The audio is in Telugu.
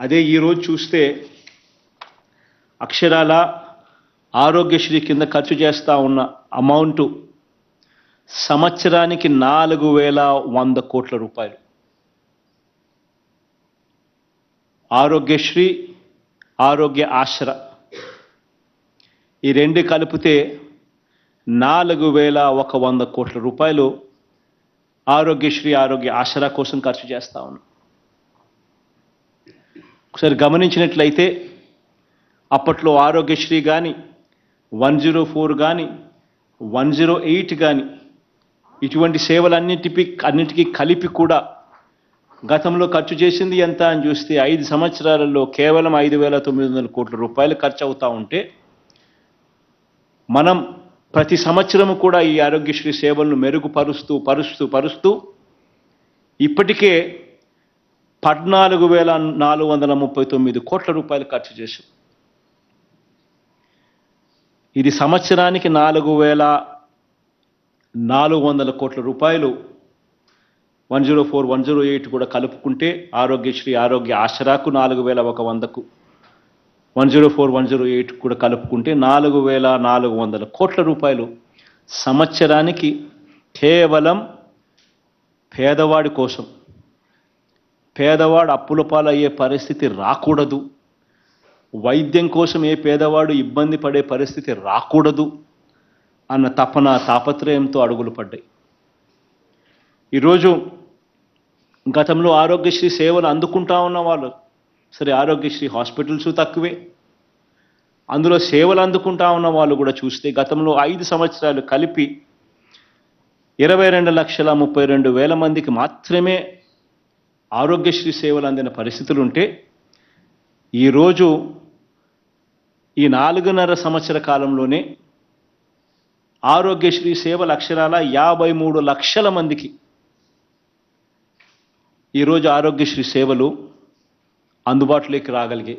అదే ఈరోజు చూస్తే అక్షరాల ఆరోగ్యశ్రీ కింద ఖర్చు చేస్తూ ఉన్న అమౌంట్ సంవత్సరానికి నాలుగు వేల వంద కోట్ల రూపాయలు. ఆరోగ్యశ్రీ ఆరోగ్య ఆశ్ర. ఈ రెండు కలిపితే నాలుగు వేల ఒక వంద కోట్ల రూపాయలు ఆరోగ్యశ్రీ ఆరోగ్య ఆసరా కోసం ఖర్చు చేస్తా ఉన్నాం. ఒకసారి గమనించినట్లయితే అప్పట్లో ఆరోగ్యశ్రీ కానీ వన్ జీరో ఫోర్ కానీ వన్ జీరో ఎయిట్ కానీ ఇటువంటి సేవలన్నిటిపి అన్నిటికీ కలిపి కూడా గతంలో ఖర్చు చేసింది ఎంత అని చూస్తే ఐదు సంవత్సరాలలో కేవలం ఐదు వేల తొమ్మిది వందల కోట్ల రూపాయలు ఖర్చు అవుతూ ఉంటే మనం ప్రతి సంవత్సరము కూడా ఈ ఆరోగ్యశ్రీ సేవలను మెరుగుపరుస్తూ పరుస్తూ పరుస్తూ ఇప్పటికే పద్నాలుగు వేల నాలుగు వందల ముప్పై తొమ్మిది కోట్ల రూపాయలు ఖర్చు చేశాం. ఇది సంవత్సరానికి నాలుగు వేల నాలుగు వందల కోట్ల రూపాయలు. One zero four one zero eight కూడా కలుపుకుంటే ఆరోగ్యశ్రీ ఆరోగ్య ఆసరాకు నాలుగు వేల ఒక వందకు. One zero four one zero eight కూడా కలుపుకుంటే నాలుగు వేల నాలుగు వందల కోట్ల రూపాయలు. సంవత్సరానికి కేవలం పేదవాడి కోసం. పేదవాడు అప్పుల పాలయ్యే పరిస్థితి రాకూడదు. వైద్యం కోసం ఏ పేదవాడు ఇబ్బంది పడే పరిస్థితి రాకూడదు అన్న తపన తాపత్రయంతో అడుగులు పడ్డాయి. ఈరోజు గతంలో ఆరోగ్యశ్రీ సేవలు అందుకుంటా ఉన్న వాళ్ళు సరే ఆరోగ్యశ్రీ హాస్పిటల్స్ తక్కువే. అందులో సేవలు అందుకుంటా ఉన్న వాళ్ళు కూడా చూస్తే గతంలో ఐదు సంవత్సరాలు కలిపి ఇరవై రెండు లక్షల ముప్పై రెండు వేల మందికి మాత్రమే ఆరోగ్యశ్రీ సేవలు అందిన పరిస్థితులు ఉంటే ఈరోజు ఈ నాలుగున్నర సంవత్సర కాలంలోనే ఆరోగ్యశ్రీ సేవల అక్షరాల యాభై మూడు లక్షల మందికి ఈరోజు ఆరోగ్యశ్రీ సేవలు అందుబాటులోకి రాగలిగాయి.